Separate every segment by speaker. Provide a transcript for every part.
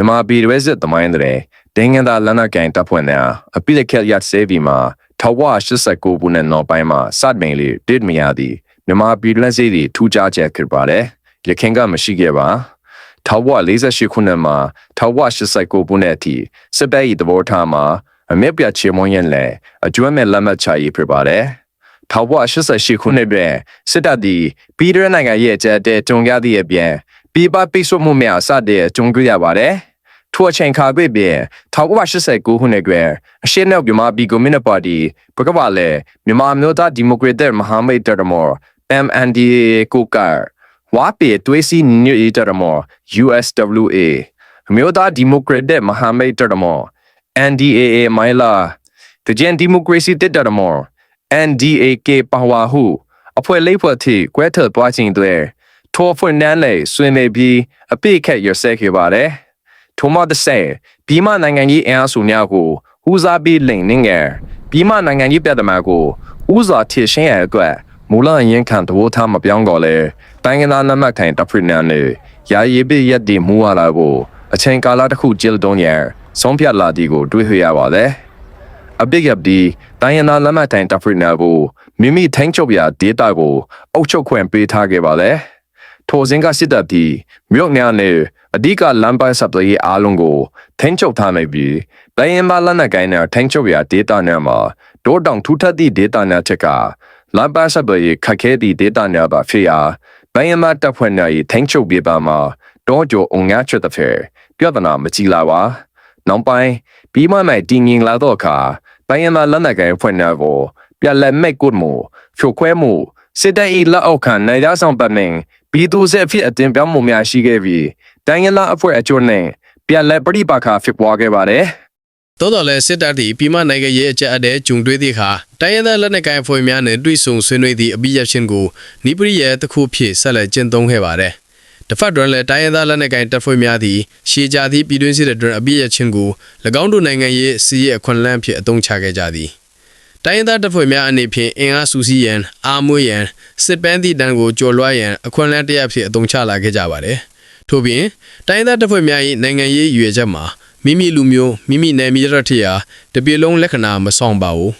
Speaker 1: မြန်မာပြည်ရဲစစ်သမိုင်းတဲ့ဒင်းငန်သာလနကန်တပ်ဖွဲ့များအပိလက်ခက်ရဆေးဗီမှာထဝ89ခုနဲ့နောက်ပိုင်းမှာစတ်မင်လေးတစ်မရသည်မြန်မာပြည်လက်စစ်တွေထူးခြားချက်ဖြစ်ပါတယ်ရခင်ကမရှိခဲ့ပါထဝ48ခုနှစ်မှာထဝ89ခုနှစ်အထိစစ်တပ်၏သဘောထားမှာအမြင့်ပြချေမွန်ရင်လည်းအကျွမ်းမဲ့လက်မှတ်ချရေးဖြစ်ပါတယ်ထောက်ဘ88ခုနှစ်တွင်စစ်တပ်သည်ပြည်ထောင်နိုင်ငံရဲ့အကြတဲ့တုံရသည့်အပြင်ပြည်ပပိတ်ဆို့မှုများအစတဲ့ကြုံတွေ့ရပါတယ်။ ထိုအချိန်ခါပြည့်ပြင်1989ခုနှစ်တွင်အရှေ့မြောက်မြန်မာပြည်ကွန်မြူနစ်ပါတီဘကပါလေမြန်မာမျိုးသားဒီမိုကရက်တစ်မဟာမိတ်တရမော် MNDAA ကိုကဝါပေသွေးစီညွေတရမော် USWA အမျိုးသားဒီမိုကရက်တစ်မဟာမိတ်တရမော် NDAA မိုင်လာတကြံဒီမိုကရေစီတစ်တရမော် NDAK ပါဝါဟုအဖွဲ့လေးဖွဲ့ထိကွဲထပွားခြင်းတွေထိုဖွင့်နှန်းလေဆွေးနွေးပြီးအပိခက်ရစဲခဲ့ပါတယ် ထိုမတဲ့ဆဲပြီးမနိုင်ငံကြီးအင်အားစုများကိုဦးစားပြီးလိန်နေငယ်ပြီးမနိုင်ငံကြီးပြည်တော်ကိုဦးစွာထည့်ရှင်းရအတွက်မူလရင်ခံတဘောထားမပြောင်းတော့လဲတိုင်းကနာနမတ်ထိုင်တဖရနန်နဲ့ရာရီပိရက်ဒီမူလာကိုအချိန်ကာလတစ်ခုကျင်းတုံးရဆုံးဖြတ်လာဒီကိုတွေးခွေရပါတယ်အပိကပ်ဒီတိုင်းရနာလက်မှတ်တိုင်တဖရနာကိုမိမိထင်းချုပ်ရာဒေတာကိုအုပ်ချုပ်ခွင့်ပေးထားခဲ့ပါလေထိုစဉ်ကစစ်တပ်ဒီမြို့နယ်နဲ့ အဓိကလမ်းပိုင်းဆပ်လေးအားလုံးကိုထင်းချုပ်ထားမိပြီးတိုင်းရင်းသားလက်နက်ကိုင်းနဲ့ထင်းချုပ်ရာဒေတာနဲ့မှာတိုးတောင်ထူထပ်သည့်ဒေတာနဲ့ချက်ကလမ်းပိုင်းဆပ်လေးခက်ခဲသည့်ဒေတာနဲ့ပါဖြစ်ရာတိုင်းရင်းသားတပ်ဖွဲ့များ၏ထင်းချုပ်ပြပါမှာတော့ကြုံအုံငါချက်တဲ့ဖဲပြဿနာမကြီးလာပါနောက်ပိုင်းပြီးမှမှတည်ငြိမ်လာတော့အခါတိုင်းရင်းသားလက်နက်ကိုင်ဖွဲ့များကိုပြက်လက်မဲ့ကုတ်မှုဖြိုခွဲမှုစစ်တပ်၏လက်အောက်ခံနိုင်ရဆောင်ပတ်မင်ပြည်သူစစ်အဖြစ်အတင်ပြောင်းမှုများရှိခဲ့ပြီး တိုင်းရင်းသားအဖွဲ့အချို့နဲ့ပြက်လက်ပရိပါခါဖြစ်ပွားခဲ့ပါတယ်
Speaker 2: သို့တော်လည်းစစ်တပ်သည်ပြည်မနိုင်ငံရေးအကြအတဲ့ဂျုံတွေးသည့်အခါတိုင်းရင်းသားလက်နက်ကိုင်အဖွဲ့များနှင့်တွေ့ဆုံဆွေးနွေးသည့်အပိယချင်းကိုနိပရိရဲ့တစ်ခုဖြစ်ဆက်လက်ကျင့်သုံးခဲ့ပါတယ်။တစ်ဖက်တွင်လည်းတိုင်းရင်းသားလက်နက်ကိုင်တပ်ဖွဲ့များသည်ရှေးကြသည့်ပြည်တွင်းစစ်တွင်အပိယချင်းကို၎င်းတို့နိုင်ငံရေးစီးရဲအခွင့်အလမ်းဖြစ်အသုံးချခဲ့ကြသည်။တိုင်းရင်းသားတပ်ဖွဲ့များအနေဖြင့်အင်အားစုစည်းရန်အာမွေးရန်စစ်ပန်းသည့်တန်းကိုကျော်လွှားရန်အခွင့်အလမ်းတစ်ရပ်ဖြစ်အသုံးချလာခဲ့ကြပါတယ်။ ထို့ပြင်တိုင်းရင်းသားတပ်ဖွဲ့များ၏နိုင်ငံရေးရွေချက်မှာမိမိလူမျိုးမိမိနယ်မြေရထရာတပြေလုံးလက္ခဏာမဆောင်ပါဘူး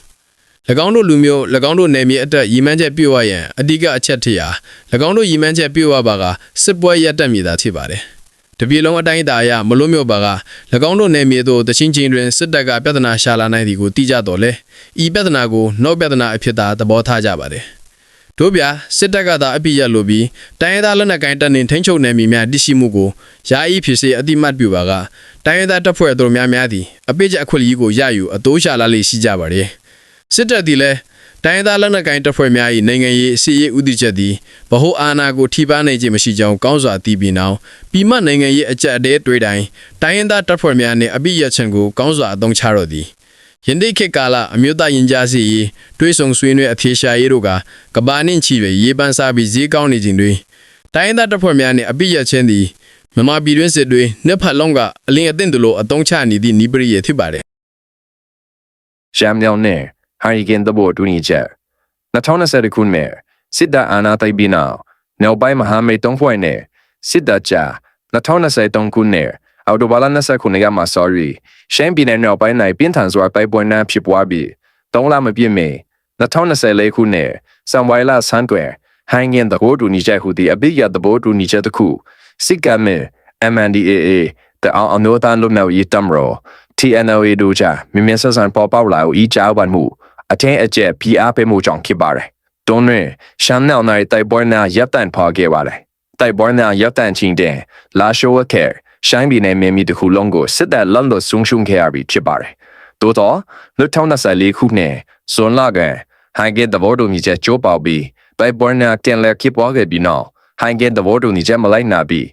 Speaker 2: ၎င်းတို့လူမျိုး၎င်းတို့နယ်မြေအတက်ရီမန်းချက်ပြည့်ဝရန်အဓိကအချက်ထရာ၎င်းတို့ရီမန်းချက်ပြည့်ဝပါကစစ်ပွဲရပ်တန့်မြေသာဖြစ်ပါတယ်တပြေလုံးအတိုင်းအတာအရမလွတ်မြော့ပါက၎င်းတို့နယ်မြေသို့တချင်းချင်းတွင်စစ်တပ်ကပြဿနာရှာလာနိုင်သည်ကိုသိကြတော်လဲဤပြဿနာကိုနောက်ပြဿနာအဖြစ်သာသဘောထားကြပါတယ် တို့ဗျာစစ်တပ်ကသာအပြစ်ရလို့ပြီးတိုင်းရင်းသားလက်နက်ကိုင်တပ်နှင့်ထိန်းချုပ်နယ်မြေများတည်ရှိမှုကိုယာယီဖြစ်စေအတိမတ်ပြုပါကတိုင်းရင်းသားတပ်ဖွဲ့အတော်များများသည်အပိချက်အခွင့်အရေးကိုရယူအတိုးရှာလာလေရှိကြပါတယ်စစ်တပ်သည်လည်းတိုင်းရင်းသားလက်နက်ကိုင်တပ်ဖွဲ့များ၏နိုင်ငံရေးအစည်းအဝေးဥတီချက်သည်ဗဟိုအာဏာကိုထိပါနိုင်ခြင်းမရှိကြောင်းကောင်းစွာသိပြီးနောက်ပြည်မနိုင်ငံရေးအကြက်အတဲတွေးတိုင်းတိုင်းရင်းသားတပ်ဖွဲ့များနှင့်အပိရချက်ကိုကောင်းစွာအသုံးချတော့သည် ယင်းဒီခေတ်ကာလအမျိုးသားရင်ကြားစီရေးတွေးဆုံဆွေးနွေးအဖြေရှာရေးတို့ကကဘာနှင့်ချီပဲရေးပန်းစားပြီးဈေးကောင်းနေခြင်းတွေတိုင်းရင်းသားတပ်ဖွဲ့များနှင့်အပိရချင်းသည်မြန်မာပြည်တွင်းစစ်တွေနှစ်ဖက်လုံးကအလင်းအသင့်တို့လိုအတုံးချနေသည့်နီးပရိယေဖြစ်ပါတယ်
Speaker 1: ရှမ်းမြောင်နဲ့ဟာရီကင်တဘောတူညီချက်2020ခုနှစ်စစ်တပ်အာဏာသိမ်းပြီးနောက်နောက်ပိုင်းမဟာမိတ်တုံးဖွဲ့နဲ့စစ်တပ်ကြား2023ခုနှစ် အော်တိုဘာလ29ခုနှစ်ကမှ sorry ရှမ်းပြည်နယ်နောက်ပိုင်း၌ပြင်းထန်စွာတိုက်ပွဲနှံဖြစ်ပွားပြီး၃လမပြည့်မီ2024ခုနှစ်စံဝိုင်လာဆန်တွင်ဟိုင်းငင်တဘောတူညီချက်ဟူသည့်အပိယတဘောတူညီချက်တစ်ခုစစ်ကမ်းမဲ့ MNDAA တအောင်အမျိုးသားလူမျိုးရေးတမရော TNLA တို့ကြားမြင်မြင်ဆက်ဆံပေါ်ပေါက်လာကိုဤကြောက်ပန်မှုအထင်းအကျက်ဖိအားပေးမှုကြောင့်ဖြစ်ပါတယ်။တွန်းတွင်ရှမ်းနောက်နိုင်တိုက်ပွဲနာရပ်တန့်ဖော်ခဲ့ပါတယ်။တိုက်ပွဲနာရပ်တန့်ခြင်းတဲ့လာရှိုးကဲ ရှိုင်းပြည်နယ်မြေမီတစ်ခုလုံးကိုစစ်တပ်လမ်းလို့ဆုံရှုံခဲ့ရပြီးဖြစ်ပါတယ်။သို့တော့လွတ်ထောင်း24ခုနှစ်ဇွန်လကဟိုင်ဂက်တဘော်တို့မြစ်ချက်ကျိုးပေါပြီးတိုက်ပွဲနာတင်လက်ဖြစ်ပွားခဲ့ပြီးနောက်ဟိုင်ဂက်တဘော်တို့မြစ်ချက်မလိုက်နာပြီး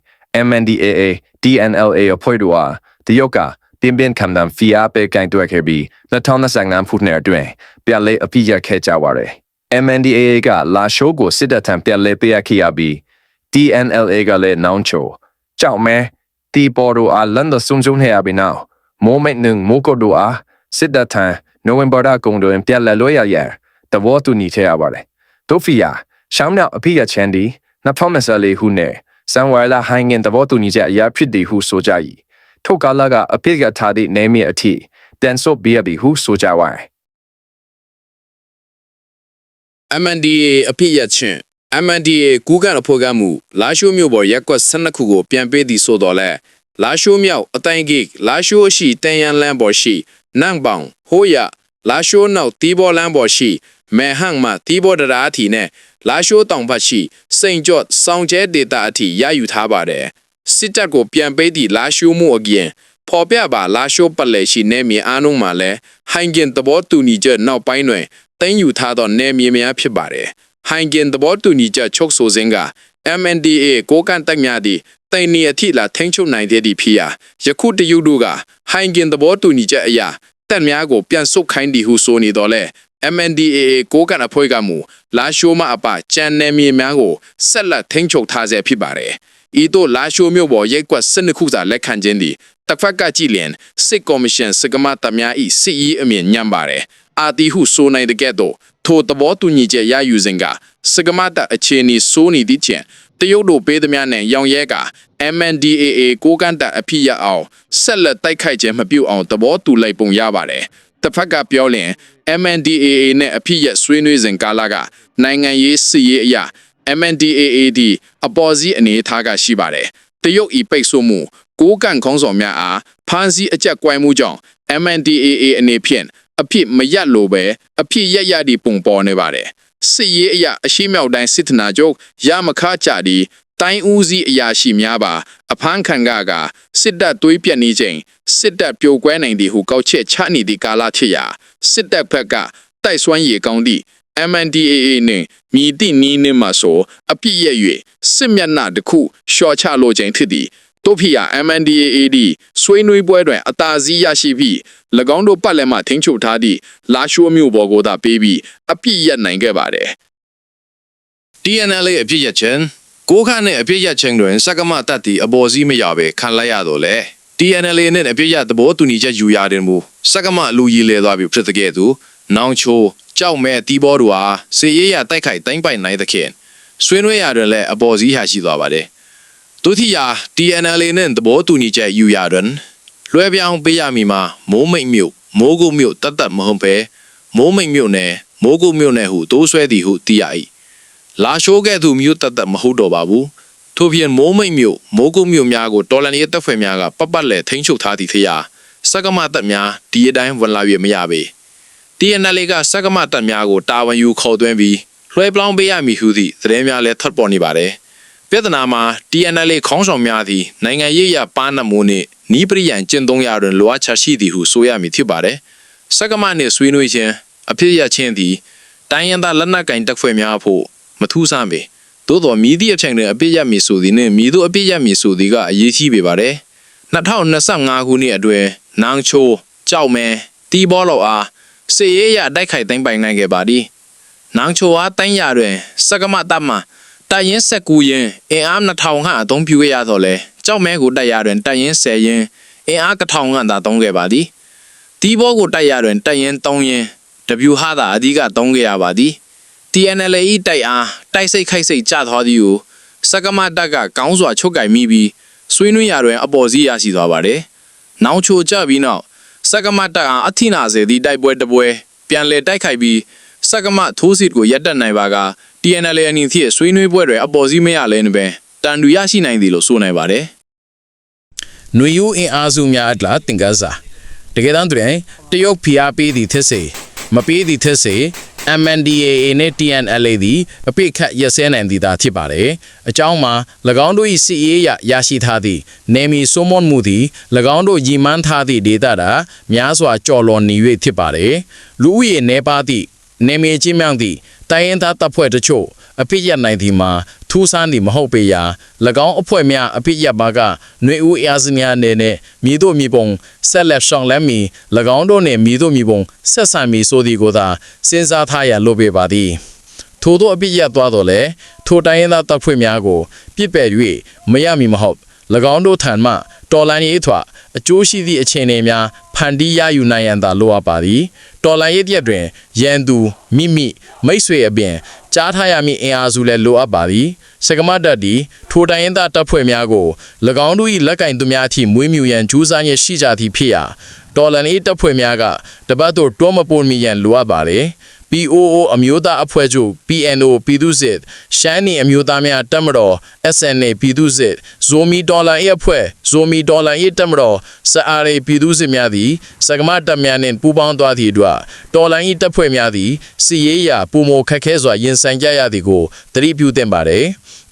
Speaker 1: MNDAA DNLA အဖွဲ့တို့ဟာတရုတ်ကပြင်းပြင်းခံတမ်းဖီအားပေးကင်တွက်ခဲ့ပြီး2025ခုနှစ်အတွင်းပြက်လေးအပြည့်ရခဲ့ကြပါတယ်။ MNDAA ကလာရှိုးကိုစစ်တပ်ထံပြက်လေးပေးရခဲ့ရပြီး DNLA ကလည်းနောင်ချိုကြောက်မဲ တီပေါ်တို့အားလန်ဒဆုံဆုံနေရပြီးနောက်မိုးမိတ်နှငမိုးကုတ်တို့အားစစ်တပ်ထံနိုဝင်ဘာလကုန်တွင်ပြက်လက်လွှဲရရန်တဘောတူညီခဲ့ရပါတယ်။ဒိုဖီယာရှောင်းမြောက်အပြည့်ရချန်ဒီ2024ခုနှစ်စံဝါလာဟိုင်းငင်တဘောတူညီချက်အရာဖြစ်သည်ဟုဆိုကြ၏ထိုကာလကအပြစ်ကထားသည့်နေမည်အထိတန်ဆုတ်ပြရပြီဟုဆိုကြဝိုင်း
Speaker 3: MNDA အပြစ်ရချင်း MNDA ကူးကန်အဖို့ကမှုလာရှိုးမြို့ပေါ်ရက်ကွက်12ခုကိုပြန်ပေးသည်ဆိုတော့လဲလာရှိုးမြောက်အတိုင်းကိလာရှိုးအရှိတန်ရန်လန်းပေါ်ရှိနန့်ပေါင်ဟိုးရလာရှိုးနောက်တီးဘောလန်းပေါ်ရှိမဲဟန့်မှတီးဘောတရာအထီနဲ့လာရှိုးတောင်ဘက်ရှိစိန်ကျော့စောင်းကျဲဒေတာအထီရယူထားပါတယ်စစ်တပ်ကိုပြန်ပေးသည့်လာရှိုးမှုအပြင်ဖော်ပြပါလာရှိုးပလဲရှိနေမြေအားလုံးမှာလဲဟိုင်ဂင်သဘောတူညီချက်နောက်ပိုင်းတွင်တင်းယူထားသောနေမြေများဖြစ်ပါတယ် ဟိုင်ဂင်သဘောတူညီချက်ချုပ်ဆိုခြင်းက MNDA ကိုကန်တက်များသည့်တိုင်နီအထိလာထိန်းချုပ်နိုင်တဲ့ဒီဖြစ်ရာယခုတရုတ်တို့ကဟိုင်ဂင်သဘောတူညီချက်အရာတက်များကိုပြန်ဆုတ်ခိုင်းသည်ဟုဆိုနေတော့လဲ MNDAA ကိုကန်အဖွဲ့ကမူလာရှိုးမအပကြံနယ်မြေများကိုဆက်လက်ထိန်းချုပ်ထားဆဲဖြစ်ပါတယ်။ ဤသို့လာရှိုးမြို့ပေါ်ရိတ်ကွက်12ခုသာလက်ခံခြင်းသည်တစ်ဖက်ကကြည့်လျင်စစ်ကော်မရှင်စကမတများဤစစ်ရေးအမြင်ညံ့ပါတယ်။အာတီဟုဆိုနိုင်တဲ့ကဲ့သို့ထိုသဘောတူညီချက်ရယူစဉ်ကစကမတအခြေအနေစိုးနေသည့်ချက်တရုတ်တို့ပေးသည်များနဲ့ရောင်ရဲက MNDAA ကိုကန်တအဖြစ်ရအောင်ဆက်လက်တိုက်ခိုက်ခြင်းမပြုတ်အောင်သဘောတူလိုက်ပုံရပါတယ်။တစ်ဖက်ကပြောလျင် MNDAA နဲ့အဖြစ်ရဆွေးနွေးစဉ်ကာလကနိုင်ငံရေးစစ်ရေးအရာ MNDAAD အပေါ်စီးအနေအထားကရှိပါတယ်။တရုတ်ဤပိတ်ဆို့မှုကိုးကန်ခေါင်းဆောင်များအားဖမ်းဆီးအကြက်ကွိုင်းမှုကြောင့် MNDAA အနေဖြင့်အဖြစ်မရက်လိုပဲအဖြစ်ရက်ရသည့်ပုံပေါ်နေပါတယ်။စစ်ရေးအရာအရှိမြောက်တိုင်းစစ်ထနာချုပ်ရမခါကြသည်တိုင်းဦးစီးအရာရှိများပါအဖမ်းခံကကစစ်တပ်သွေးပြက်နေချိန်စစ်တပ်ပြိုကွဲနိုင်သည်ဟုကောက်ချက်ချနေသည့်ကာလဖြစ်ရာစစ်တပ်ဘက်ကတိုက်စွမ်းရည်ကောင်းသည့် MNDAA နှင့်မြည်သည့်နီးနှင့်မှဆိုအပြစ်ရ၍စစ်မျက်နှာတစ်ခုရှော့ချလိုခြင်းဖြစ်သည်တို့ဖြစ်ရာ MNDAAD ဆွေးနွေးပွဲတွင်အသာစီးရရှိပြီး၎င်းတို့ပတ်လည်မှထိန်းချုပ်ထားသည့်လာရှိုးမြို့ပေါ်ကိုသာပေးပြီးအပြစ်ရက်နိုင်ခဲ့ပါတယ်
Speaker 4: TNLA အပြစ်ရခြင်းကိုခန့်နဲ့အပြစ်ရခြင်းတွင်စက္ကမတတ်တီအပေါ်စီးမရပဲခံလိုက်ရတော့လေ TNLA နဲ့အပြစ်ရသဘောတူညီချက်ယူရတယ်မူစက္ကမလူကြီးလဲသွားပြီဖြစ်တဲ့ကဲ့သို့နောင်ချို ကြောက်မဲ့တီးဘောတို့ဟာစေရေးရတိုက်ခိုက်တိုင်းပိုင်နိုင်တဲ့ခင်ဆွေးနွေးရတယ်လဲအပေါ်စီးဟာရှိသွားပါတယ်ဒုတိယ TNLA နဲ့သဘောတူညီချက်ယူရတွင်လွှဲပြောင်းပေးရမည်မှာမိုးမိတ်မြို့မိုးကုတ်မြို့တတ်တတ်မဟုတ်ပဲမိုးမိတ်မြို့နယ်မိုးကုတ်မြို့နယ်ဟုတိုးဆွဲသည်ဟုသိရ၏လာရှိုးကဲ့သို့မြို့တတ်တတ်မဟုတ်တော့ပါဘူးထို့ပြင်မိုးမိတ်မြို့မိုးကုတ်မြို့များကိုတော်လန်ရေးတပ်ဖွဲ့များကပတ်ပတ်လဲထိန်းချုပ်ထားသည်ဖြစ်ရာစက္ကမတပ်များဒီအတိုင်းဝင်လာ၍မရပေ TNL ကစက္ကမတပ်များကိုတာဝန်ယူခေါ်သွင်းပြီးလွှဲပြောင်းပေးရမည်ဟုသည့်သတင်းများလည်းထွက်ပေါ်နေပါတယ်ပြဿနာမှာ TNL ခေါင်းဆောင်များသည်နိုင်ငံရေးရပါနမှုနှင့်နီးပရိယံကျင့်သုံးရတွင်လိုအပ်ချက်ရှိသည်ဟုဆိုရမည်ဖြစ်ပါတယ်စက္ကမနှင့်ဆွေးနွေးခြင်းအဖြစ်ရခြင်းသည်တိုင်းရင်းသားလက်နက်ကင်တပ်ဖွဲ့များအဖို့မထူးဆန်းပေသို့တော်မြည်သည့်အချိန်တွင်အပြစ်ရမည်ဆိုသည်နှင့်မြည်သို့အပြစ်ရမည်ဆိုသည်ကအရေးကြီးပေပါတယ်2025ခုနှစ်အတွင်းနန်းချိုးကြောက်မဲတီးဘောလောက်အား စေရေးရတိုက်ခိုက်သိမ်းပိုင်နိုင်ခဲ့ပါသည်နန်းချိုအားတိုင်းရတွင် စက္ကမတပ်မှတိုင်ရင်ဆက်ကူရင်အင်အား2000ခန့်အသုံးပြုခဲ့ရတော့လဲကြောက်မဲကိုတိုက်ရတွင်တိုင်ရင်10ရင်အင်အား1000ခန့်သာသုံးခဲ့ပါသည်တီးဘောကိုတိုက်ရတွင်တိုင်ရင်3ရင် W ဟာသာအဓိကသုံးခဲ့ရပါသည် TNLA ၏တိုက်အားတိုက်စိတ်ခိုက်စိတ်ကြသွားသည်ကိုစက္ကမတပ်ကကောင်းစွာချုပ်ကင်မိပြီးဆွေးနွေးရတွင်အပေါ်စီးရရှိသွားပါတယ်။နောင်ချိုကြပြီးနောက် စက္ကမတပ်အားအထိနာစေသည့်တိုက်ပွဲတစ်ပွဲပြန်လည်တိုက်ခိုက်ပြီးစက္ကမထိုးစစ်ကိုရပ်တန့်နိုင်ပါက TNLA အနေဖြင့်ဆွေးနွေးပွဲတွေအပေါ်စီးမရလဲနေပဲတန်တူရရှိနိုင်သည်လို့ဆိုနိုင်ပါတယ်။
Speaker 2: ຫນွေယူအင်အားစုများအတလားတင်ကစားတကယ်တမ်းတွင်တရုတ်ဖိအားပေးသည်ဖြစ်စေမပေးသည်ဖြစ်စေ MNDAA နဲ့ TNLA သည်အပိတ်ခတ်ရက်စဲနိုင်သည်သာဖြစ်ပါတယ်အကြောင်းမှာ၎င်းတို့၏စစ်ရေးရရရှိထားသည့်နေမီစုံမွန်မှုသည်၎င်းတို့ရည်မှန်းထားသည့်ဒေသတာများစွာကြော်လွန်နေ၍ဖြစ်ပါတယ်လူဦးရေနေပါသည့်နေမီချင်းမြောင်သည့်တိုင်းရင်းသားတပ်ဖွဲ့တချို့ အပိတ်ရနိုင်သည်မှာထူးဆန်းသည်မဟုတ်ပေရာ၎င်းအဖွဲ့များအပိတ်ရပါကຫນွေဦးအားစများအနေနဲ့မြည်တို့မြည်ပုံဆက်လက်ဆောင်လမ်းမီ၎င်းတို့နှင့်မြည်တို့မြည်ပုံဆက်ဆံမီဆိုသည်ကိုသာစဉ်းစားထားရလိုပေပါသည်ထို့သောအပြစ်ရသွားတော့လေထိုတိုင်းရင်းသားတပ်ဖွဲ့များကိုပြစ်ပယ်၍မရမီမဟုတ်၎င်းတို့ထံမှတော်လန်ရေးထွအကျိုးရှိသည့်အခြေအနေများဖန်တီးရယူနိုင်ရန်သာလိုအပ်ပါသည်တော်လန်ရေးပြက်တွင်ရန်သူမိမိမိတ်ဆွေအပြင် ကြ
Speaker 3: ကြားထားရမည့်အင်အားစုလည်းလိုအပ်ပါသည်စကမတက်သည်ထိုတိုင်းရင်းသားတပ်ဖွဲ့များကို၎င်းတို့၏လက်ကင်သူများအထိမွေးမြူရန်ကြိုးစားရရှိကြသည်ဖြစ်ရာတော်လန်၏တပ်ဖွဲ့များကတပတ်သို့တွန်းမပွန်မီရန်လိုအပ်ပါလေ POO အမျိုးသားအဖွဲ့ချုပ် PNO ပြည်သူ့စစ်ရှမ်းနီအမျိုးသားများတပ်မတော် SNA ပြည်သူ့စစ်ဇိုမီဒေါ်လာ၏အဖွဲ့ဇိုမီဒေါ်လာ၏တပ်မတော်စအာရီပြည်သူ့စစ်များသည်စကမတပ်များနှင့်ပူးပေါင်းသွားသည့်အတွက်တော်လိုင်း၏တပ်ဖွဲ့များသည်စီရေးရာပုံမခက်ခဲစွာရင်ဆိုင်ကြရသည်ကိုသတိပြုသင့်ပါသည်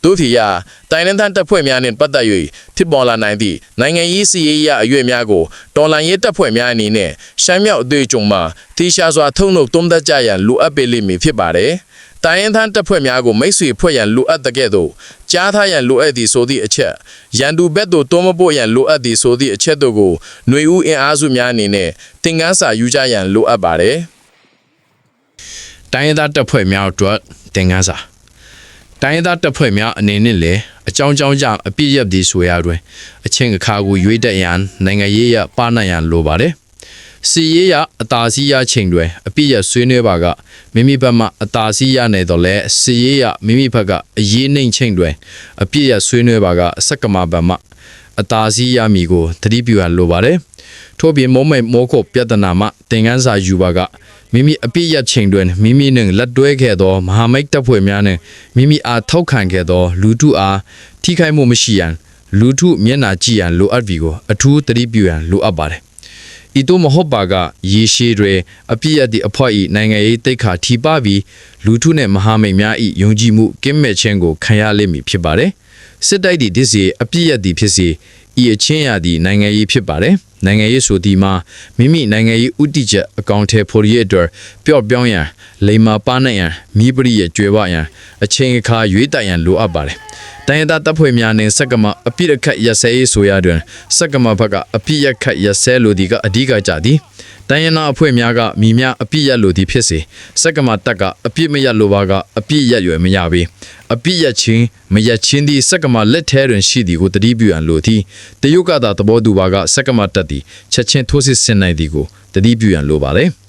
Speaker 3: တို့ thì ရာတိုင်းရင်းသားတပ်ဖွဲ့များနှင့်ပတ်သက်၍ဖြစ်ပေါ်လာနိုင်သည့်နိုင်ငံရေးစီရေးရာအရွေ့များကိုတော်လှန်ရေးတပ်ဖွဲ့များအနေနဲ့ရှမ်းမြောက်အသေးအုံမှာတိရှာစွာထုံနှုတ်သုံးသက်ကြရန်လိုအပ်ပေလိမ့်မည်ဖြစ်ပါတယ်။တိုင်းရင်းသားတပ်ဖွဲ့များကိုမိတ်ဆွေဖွဲ့ရန်လိုအပ်တဲ့ကဲ့သို့ကြားထားရန်လိုအပ်သည့်ဆိုသည့်အချက်ရန်သူဘက်သို့တွန်းမပို့ရန်လိုအပ်သည့်ဆိုသည့်အချက်တို့ကိုຫນွေဦးအင်အားစုများအနေနဲ့သင်ခန်းစာယူကြရန်လိုအပ်ပါတယ်။
Speaker 5: တိုင်းရင်းသားတပ်ဖွဲ့များအတွက်တင်ငန်းစာ တိုင်းရင်းသားတပ်ဖွဲ့များအနေနဲ့လည်းအကြောင်းကြောင်းကြောင့်အပြစ်ရက်သည်ဆိုရာတွင်အချင်းအခါကိုရွေးတက်ရန်နိုင်ငံရေးရပါနိုင်ရန်လိုပါတယ်စီရေးရအတာစီရချိန်တွင်အပြစ်ရက်ဆွေးနွေးပါကမိမိဘက်မှအတာစီရနေတော့လဲစီရေးရမိမိဘက်ကအရေးနှိမ်ချိန်တွင်အပြစ်ရက်ဆွေးနွေးပါကအစက်ကမဘက်မှအတာစီရမီကိုသတိပြုရန်လိုပါတယ်ထို့ပြင်မုံမိတ်မောခုတ်ပြဿနာမှသင်ခန်းစာယူပါက မိမိအပြစ်ရချိန်တွင်မိမိနှင့်လက်တွဲခဲ့သောမဟာမိတ်တပ်ဖွဲ့များနှင့်မိမိအားထောက်ခံခဲ့သော လူထုအားထိခိုက်မှုမရှိရန်လူထုမျက်နှာကြည့်ရန်လိုအပ်ပြီကိုအထူးသတိပြုရန်လိုအပ်ပါတယ်။ဤသို့မဟုတ်ပါကရေရှည်တွင်အပြစ်ရသည့်အဖွဲ့၏နိုင်ငံရေးတိတ်ခါထိပပြီးလူထုနှင့်မဟာမိတ်များ၏ယုံကြည်မှုကင်းမဲ့ခြင်းကိုခံရလိမ့်မည်ဖြစ်ပါတယ်။စစ်တိုက်သည့်တစ်စီအပြစ်ရသည့်ဖြစ်စီဤအချင်းရသည့်နိုင်ငံရေးဖြစ်ပါတယ်။နိုင်ငံရေးဆိုဒီမှာမိမိနိုင်ငံရေးဥတီချက်အကောင့်ထဲဖော်ရရဲ့အတွက်ပျော့ပြောင်းရန်လိမ္မာပါနိုင်ရန်မိပရိရဲ့ကျွဲဝရန်အချိန်အခါရွေးတိုက်ရန်လိုအပ်ပါတယ်။တိုင်းရင်းသားတပ်ဖွဲ့များနှင့်စက်ကမအပြစ်အခတ်ရက်စဲရေးဆိုရတွင်စက်ကမဘက်ကအပြစ်ရက်ခတ်ရက်စဲလိုဒီကအဓိကကြသည်။တိုင်းရင်းသားအဖွဲ့များကမိများအပြစ်ရက်လိုသည်ဖြစ်စေစက်ကမတက်ကအပြစ်မရက်လိုပါကအပြစ်ရက်ရွယ်မရပေအပြစ်ရက်ချင်းမရက်ချင်းသည်စက်ကမလက်ထဲတွင်ရှိသည်ကိုတတိပြုရန်လိုသည်တရုတ်ကသာသဘောတူပါကစက်ကမတက်သည်ချက်ချင်းထိုးစစ်ဆင်နိုင်သည်ကိုတတိပြုရန်လိုပါလေ။